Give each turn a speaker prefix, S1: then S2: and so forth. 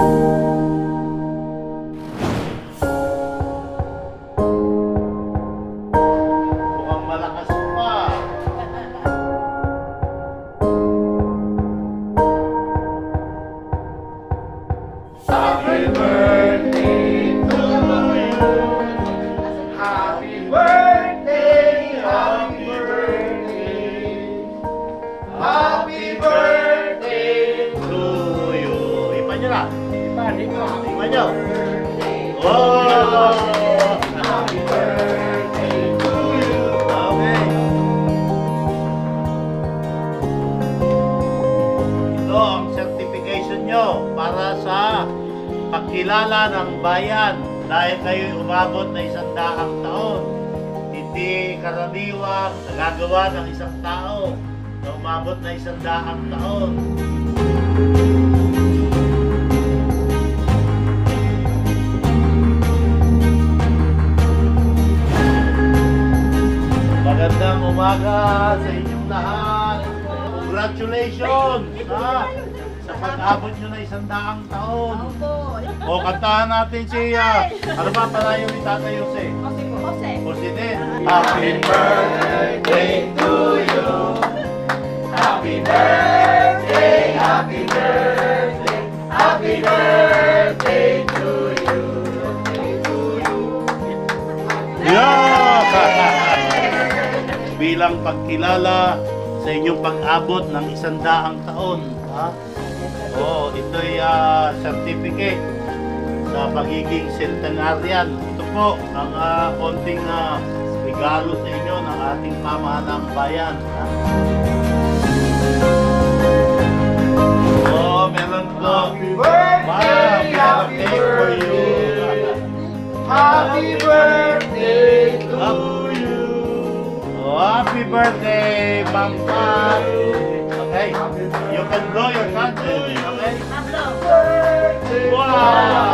S1: Thank you. Tikman nyo. Wow! Ito ang certification nyo para sa pagkilala ng bayan dahil kayo umabot na isang daang taon. Hindi karaniwang nagagawa ng isang tao na umabot na isang daang taon. Magandang umaga sa inyong lahat. Congratulations ha, sa pag-abot nyo na isang daang taon. O, kantahan natin siya. Ano ba palayo ni Tatay Jose?
S2: Jose.
S1: Jose din. Happy birthday Bilang pagkilala sa inyong pag-abot ng isang daang taon. Ha? Oh, ito'y ah, certificate sa pagiging centenarian. Ito po ang ah, konting ah, regalo sa inyo ng ating pamahalang bayan. Ha? Oh, meron po.
S3: Happy birthday, happy
S1: cake for you.
S3: Happy birthday
S1: birthday, Ma'am Pat. Okay, you can blow your candle. Okay?
S2: Pablo.
S3: Birthday.
S1: Wow!